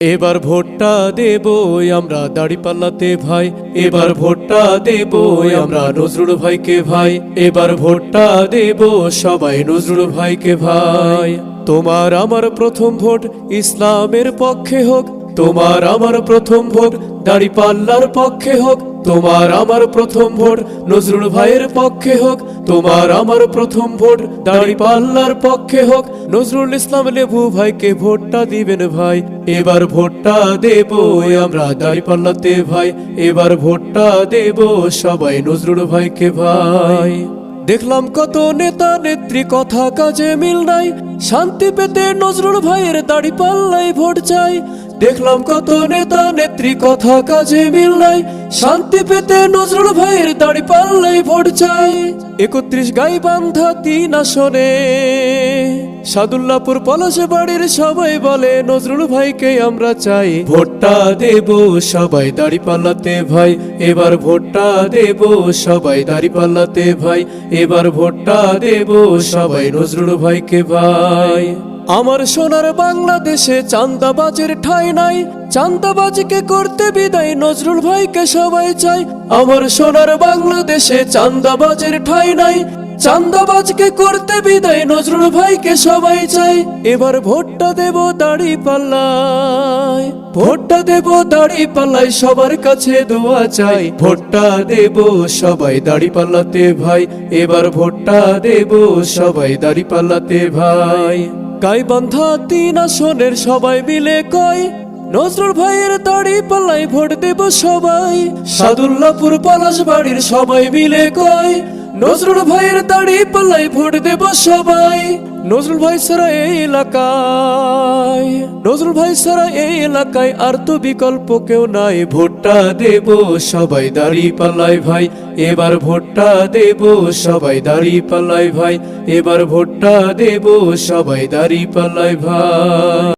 এবার ভোটটা দেব আমরা দাড়ি পাল্লাতে ভাই। এবার ভোটটা দেব আমরা নজরুল ভাইকে ভাই। এবার ভোটটা দেব সবাই নজরুল ভাইকে ভাই। তোমার আমার প্রথম ভোট ইসলামের পক্ষে হোক, তোমার আমার প্রথম ভোট দাড়ি পাল্লার পক্ষে হোক তোমার আমার প্রথম ভোট নজরুল ভাইয়ের পক্ষে হোক, তোমার আমার প্রথম ভোট দাড়ি পাল্লার পক্ষে হোক, নজরুল ইসলাম লেবু ভাইকে ভোটটা দিবেন ভাই। এবার ভোটটা দেব আমরা দাড়ি পাল্লাতে ভাই, এবার ভোটটা দেব সবাই নজরুল ভাইকে ভাই। দেখলাম কত নেতা নেত্রী কথা কাজে মিল নাই, শান্তি পেতে নজরুল ভাইয়ের দাড়ি পাল্লাই ভোট চাই দেখলাম কত নেতা নেত্রী, কথা কাজে মিল নাই। শান্তি পেতে নজরুল ভাইয়ের দাড়ি পাল্লাই ভোট চাই। একত্রিশ গাই বান্ধা তিন আসনে। সাদুল্লাপুর পলাশে বাড়ির সবাই বলে, নজরুল ভাইকে আমরা চাই। ভোটটা দেব সবাই দাড়ি পাল্লাতে ভাই। এবার ভোটটা দেব সবাই দাড়ি পাল্লাতে ভাই। এবার ভোটটা দেব সবাই নজরুল ভাইকে ভাই। আমার সোনার বাংলাদেশে চান্দাবাজের ঠাই নাই। চান্দাবাজিকে করতে বিদায় নজরুল ভাইকে সবাই চাই। আমার সোনার বাংলাদেশে চান্দাবাজের ঠাই নাই। চান্দাবাজকে করতে বিদায় নজরুল ভাইকে সবাই চাই। এবার ভোটটা দেব দাড়ি পাল্লাই ভোটটা দেব দাড়ি পাল্লাই সবার কাছে দোয়া চাই। ভোটটা দেব সবাই দাড়ি পাল্লাতে ভাই। এবার ভোটটা দেব সবাই দাড়ি পাল্লাতে ভাই। গাই বান্ধা তিন আসনের সবাই মিলে কয়, নজরুল ভাইয়ের দাড়ি পাল্লাই ভোট দেব সবাই। সাদুল্লাপুর পলাশ বাড়ির সবাই মিলে কয় নজরুল ভাইয়ের দাড়ি পাল্লাই ভোট দেব সবাই। নজরুল ভাই সারা এই এলাকায়। নজরুল ভাই সারা এই এলাকায় আর তো বিকল্প কেউ নাই। ভোটটা দেব সবাই দাড়ি পাল্লাই ভাই। এবার ভোটটা দেব সবাই দাড়ি পাল্লাই ভাই। এবার ভোটটা দেব সবাই দাড়ি পাল্লাই ভাই।